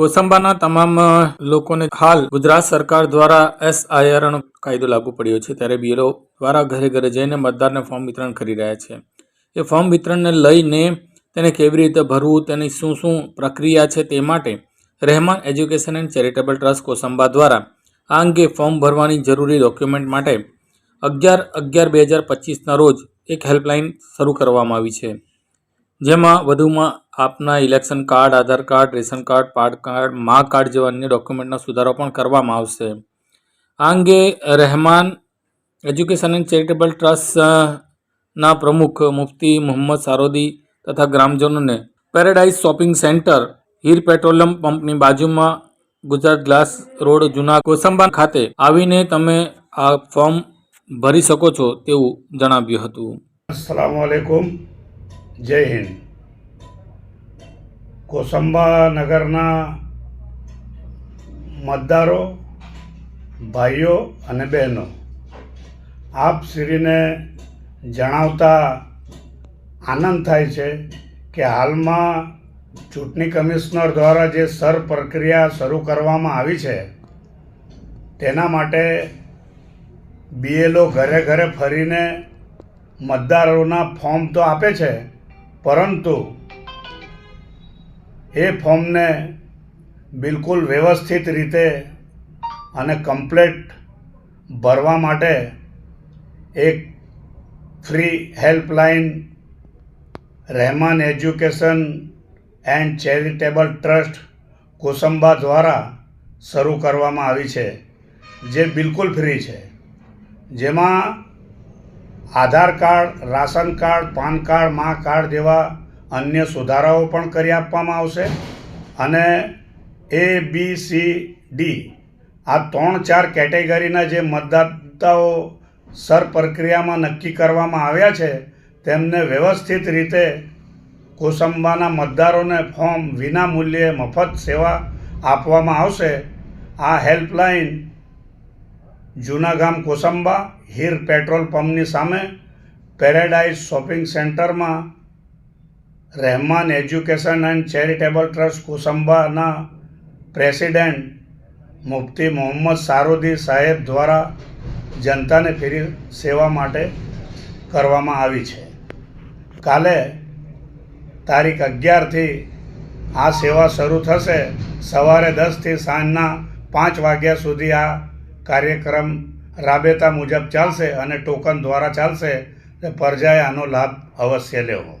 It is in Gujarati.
કોસંબાના તમામ લોકોને હાલ ગુજરાત સરકાર દ્વારા એસઆઈઆર કાયદો લાગુ પડ્યો છે. ત્યારે બ્યુરો દ્વારા ઘરે ઘરે જઈને મતદારને ફોર્મ વિતરણ કરી રહ્યા છે. એ ફોર્મ વિતરણને લઈને તેને કેવી રીતે ભરવું, તેની શું શું પ્રક્રિયા છે તે માટે Rahman Education and Charitable Trust Kosamba દ્વારા આ અંગે ફોર્મ ભરવાની જરૂરી ડોક્યુમેન્ટ માટે અગિયાર અગિયાર બે હજાર પચીસના રોજ એક હેલ્પલાઇન શરૂ કરવામાં આવી છે. જેમાં વધુમાં આપના election card, Aadhaar card, ration card, PAN card, Maa card જેવા અન્ય ડોક્યુમેન્ટના સુધારો પણ કરવામાં આવશે. આ અંગે રહેમાન એજ્યુકેશન એન્ડ ચેરિટેબલ ટ્રસ્ટના પ્રમુખ મુફ્તી મોહમ્મદ સારોદી તથા ગ્રામજનોને Paradise Shopping Centre, Heer Petroleum પંપની બાજુમાં ગુજરાત ગ્લાસ રોડ, જૂના કોસંબા ખાતે આવીને તમે આ ફોર્મ ભરી શકો છો તેવું જણાવ્યું હતું. અસલામ જય હિન્દ. કોસંબા નગરના મતદારો, ભાઈઓ અને બહેનો, આપ શ્રીને જણાવતા આનંદ થાય છે કે હાલમાં ચૂંટણી કમિશનર દ્વારા જે સર પ્રક્રિયા શરૂ કરવામાં આવી છે, તેના માટે બીએલઓ ઘરે ઘરે ફરીને મતદારોના ફોર્મ તો આપે છે, પરંતુ એ ફોર્મને બિલકુલ વ્યવસ્થિત રીતે અને કમ્પ્લેટ ભરવા માટે એક free helpline, Rahman Education and Charitable Trust Kosamba દ્વારા શરૂ કરવામાં આવી છે, જે બિલકુલ ફ્રી છે. જેમાં Aadhaar card, ration card, PAN card, Maa card જેવા અન્ય સુધારાઓ પણ કરી આપવામાં આવશે. અને એ બી સી ડી આ ત્રણ, ચાર કેટેગરીના જે મતદાતાઓ સર પ્રક્રિયામાં નક્કી કરવામાં આવ્યા છે, તેમને વ્યવસ્થિત રીતે કોસંબાના મતદારોને ફોર્મ વિના મૂલ્યે મફત સેવા આપવામાં આવશે. આ હેલ્પલાઇન જૂના ગામ કોસંબા, હીર પેટ્રોલ પંપની સામે, પેરેડાઇઝ શોપિંગ સેન્ટરમાં Rahman Education and Charitable Trust કુસંબાના president Mufti Mohammad Saruddi Saheb દ્વારા જનતાને ફેરી સેવા માટે કરવામાં આવી છે. કાલે તારીખ અગિયારથી આ સેવા શરૂ થશે. સવારે દસથી સાંજના પાંચ વાગ્યા સુધી આ કાર્યક્રમ રાબેતા મુજબ ચાલશે અને ટોકન દ્વારા ચાલશે. પરજાએ આનો લાભ અવશ્ય લેવો.